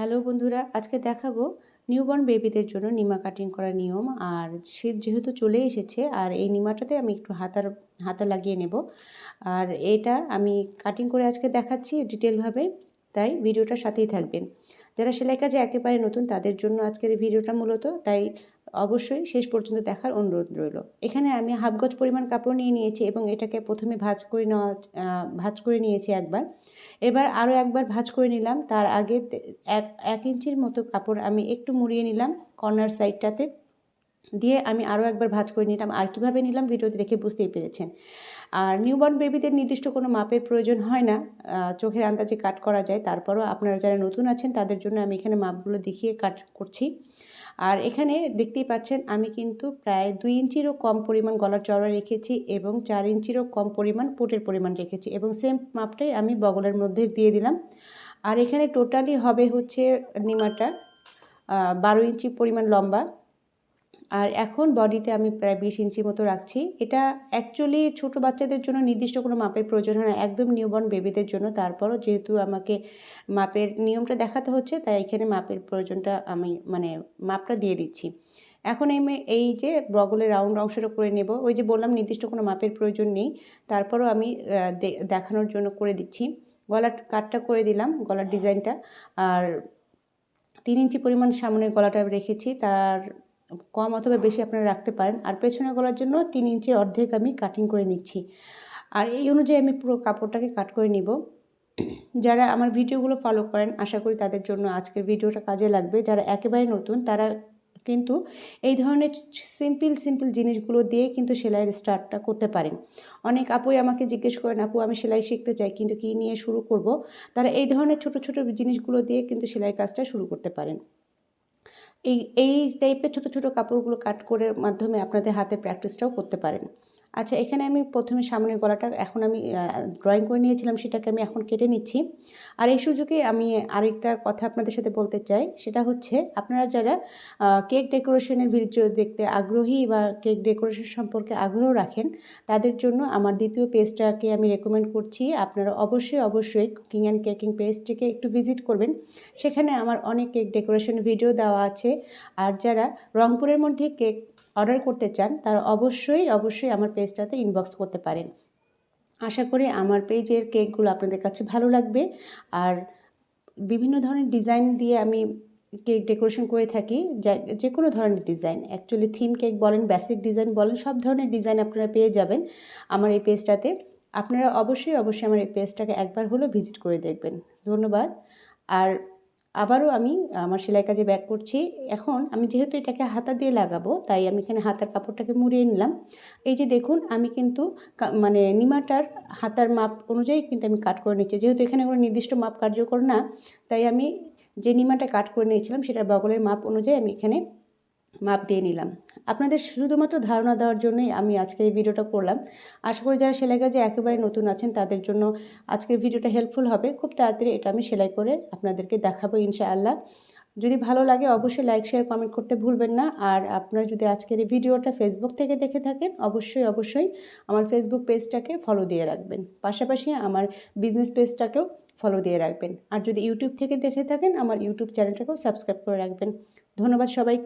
Hello বন্ধুরা, আজকে দেখাবো নিউবর্ন বেবিদের জন্য নিমা কাটিং করার নিয়ম। আর শীত যেহেতু চলে এসেছে, আর এই নিমাটাতে আমি একটু হাতার, হাতা লাগিয়ে নেব। আর এটা আমি কাটিং করে আজকে দেখাচ্ছি ডিটেলভাবে তাই ভিডিওটার সাথেই থাকবেন। যারা সেলাই কাজে একেবারে নতুন, তাদের জন্য আজকের এই ভিডিওটা মূলত, তাই অবশ্যই শেষ পর্যন্ত দেখার অনুরোধ রইল। এখানে আমি হাফ গজ পরিমাণ কাপড় নিয়ে নিয়েছি এবং এটাকে প্রথমে ভাজ করে নেওয়া ভাজ করে নিয়েছি একবার। এবার আরও একবার ভাজ করে নিলাম। তার আগে এক এক ইঞ্চির মতো কাপড় আমি একটু মুড়িয়ে নিলাম কর্নার সাইডটাতে। দিয়ে আমি আরও একবার ভাজ করে নিলাম। আর কীভাবে নিলাম ভিডিওতে দেখে বুঝতেই পেরেছেন। আর নিউবর্ন বেবিদের নির্দিষ্ট কোনো মাপের প্রয়োজন হয় না। চোখের আন্দাজে কাট করা যায়। তারপরও আপনারা যারা নতুন আছেন, তাদের জন্য আমি এখানে মাপগুলো দেখিয়ে কাট করছি। আর এখানে দেখতেই পাচ্ছেন, আমি কিন্তু প্রায় দুই ইঞ্চিরও কম পরিমাণ গলার চড়া রেখেছি এবং চার ইঞ্চিরও কম পরিমাণ পোটের পরিমাণ রেখেছি এবং সেম মাপটাই আমি বগলের মধ্যে দিয়ে দিলাম। আর এখানে টোটালি হবে হচ্ছে নিমাটা বারো ইঞ্চি পরিমাণ লম্বা। আর এখন বডিতে আমি প্রায় বিশ ইঞ্চি মতো রাখছি। এটা অ্যাকচুয়ালি ছোট বাচ্চাদের জন্য নির্দিষ্ট কোনো মাপের প্রয়োজন হয় না। একদম নিউবর্ন বেবিদের জন্য। তারপরও যেহেতু আমাকে মাপের নিয়মটা দেখাতে হচ্ছে, তাই এখানে মাপের প্রয়োজনটা আমি মানে মাপটা দিয়ে দিচ্ছি। এখন আমি এই যে বগলের রাউন্ড অংশটা করে নেব। ওই যে বললাম, নির্দিষ্ট কোনো মাপের প্রয়োজন নেই। তারপরও আমি দেখানোর জন্য করে দিচ্ছি। গলার কাটটা করে দিলাম, গলার ডিজাইনটা আর তিন ইঞ্চি পরিমাণ সামনের গলাটা রেখেছি। তার কম অথবা বেশি আপনারা রাখতে পারেন। আর পেছনে গলার জন্য তিন ইঞ্চির অর্ধেক আমি কাটিং করে নিচ্ছি। আর এই অনুযায়ী আমি পুরো কাপড়টাকে কাট করে নিব। যারা আমার ভিডিওগুলো ফলো করেন, আশা করি তাদের জন্য আজকের ভিডিওটা কাজে লাগবে। যারা একেবারে নতুন, তারা কিন্তু এই ধরনের সিম্পল সিম্পল জিনিসগুলো দিয়ে কিন্তু সেলাইয়ের স্টার্টটা করতে পারেন। অনেক আপুই আমাকে জিজ্ঞেস করেন, আপু, আমি সেলাই শিখতে চাই, কিন্তু কী নিয়ে শুরু করব? তারা এই ধরনের ছোট ছোট জিনিসগুলো দিয়ে কিন্তু সেলাই কাজটা শুরু করতে পারেন। এই এই টাইপের ছোটো ছোটো কাপড়গুলো কাট করে মাধ্যমে আপনাদের হাতে প্র্যাকটিসটাও করতে পারেন। আচ্ছা এখানে আমি প্রথমে সামনের গলাটা এখন আমি ড্রয়িং করে নিয়েছিলাম, সেটাকে আমি এখন কেটে নিচ্ছি। আর এই সুযোগে আমি আরেকটা কথা আপনাদের সাথে বলতে চাই, সেটা হচ্ছে আপনারা যারা কেক ডেকোরেশনের ভিডিও দেখতে আগ্রহী বা কেক ডেকোরেশন সম্পর্কে আগ্রহ রাখেন, তাদের জন্য আমার দ্বিতীয় পেজটাকে আমি রেকমেন্ড করছি। আপনারা অবশ্যই অবশ্যই কুকিং অ্যান্ড কেকিং পেজটিকে একটু ভিজিট করবেন। সেখানে আমার অনেক কেক ডেকোরেশন ভিডিও দেওয়া আছে। আর যারা রংপুরের মধ্যে কেক অর্ডার করতে চান, তারা অবশ্যই অবশ্যই আমার পেজটাতে ইনবক্স করতে পারেন। আশা করি আমার পেজের কেকগুলো আপনাদের কাছে ভালো লাগবে। আর বিভিন্ন ধরনের ডিজাইন দিয়ে আমি কেক ডেকোরেশন করে থাকি যে কোনো ধরনের ডিজাইন। অ্যাকচুয়ালি থিম কেক বলেন, বেসিক ডিজাইন বলেন, সব ধরনের ডিজাইন আপনারা পেয়ে যাবেন আমার এই পেজটাতে। আপনারা অবশ্যই অবশ্যই আমার এই পেজটাকে একবার হলেও ভিজিট করে দেখবেন। ধন্যবাদ। আর আবারও আমি, আমার সেলাই কাজে ব্যাক করছি। এখন আমি যেহেতু এটাকে হাতা দিয়ে লাগাবো, তাই আমি এখানে হাতার কাপড়টাকে মুড়িয়ে নিলাম। এই যে দেখুন, আমি কিন্তু মানে নিমাটার হাতার মাপ অনুযায়ী কিন্তু আমি কাট করে নিচ্ছি। যেহেতু এখানে কোনো নির্দিষ্ট মাপ কার্যকর না, তাই আমি যে নিমাটা কাট করে নিয়েছিলাম সেটা বগলের মাপ অনুযায়ী আমি এখানে মাপ দিয়ে নিলাম। আপনাদের শুধুমাত্র ধারণা দেওয়ার জন্যই আমি আজকের এই ভিডিওটা করলাম। আশা করি যারা সেলাই কাজে একেবারে নতুন আছেন, তাদের জন্য আজকের ভিডিওটা হেল্পফুল হবে। খুব তাড়াতাড়ি এটা আমি সেলাই করে আপনাদেরকে দেখাবো ইনশাআল্লাহ। যদি ভালো লাগে অবশ্যই লাইক শেয়ার কমেন্ট করতে ভুলবেন না। আর আপনারা যদি আজকের এই ভিডিওটা ফেসবুক থেকে দেখে থাকেন, অবশ্যই অবশ্যই আমার ফেসবুক পেজটাকে ফলো দিয়ে রাখবেন। পাশাপাশি আমার বিজনেস পেজটাকেও ফলো দিয়ে রাখবেন। আর যদি ইউটিউব থেকে দেখে থাকেন, আমার ইউটিউব চ্যানেলটাকেও সাবস্ক্রাইব করে রাখবেন। ধন্যবাদ সবাইকে।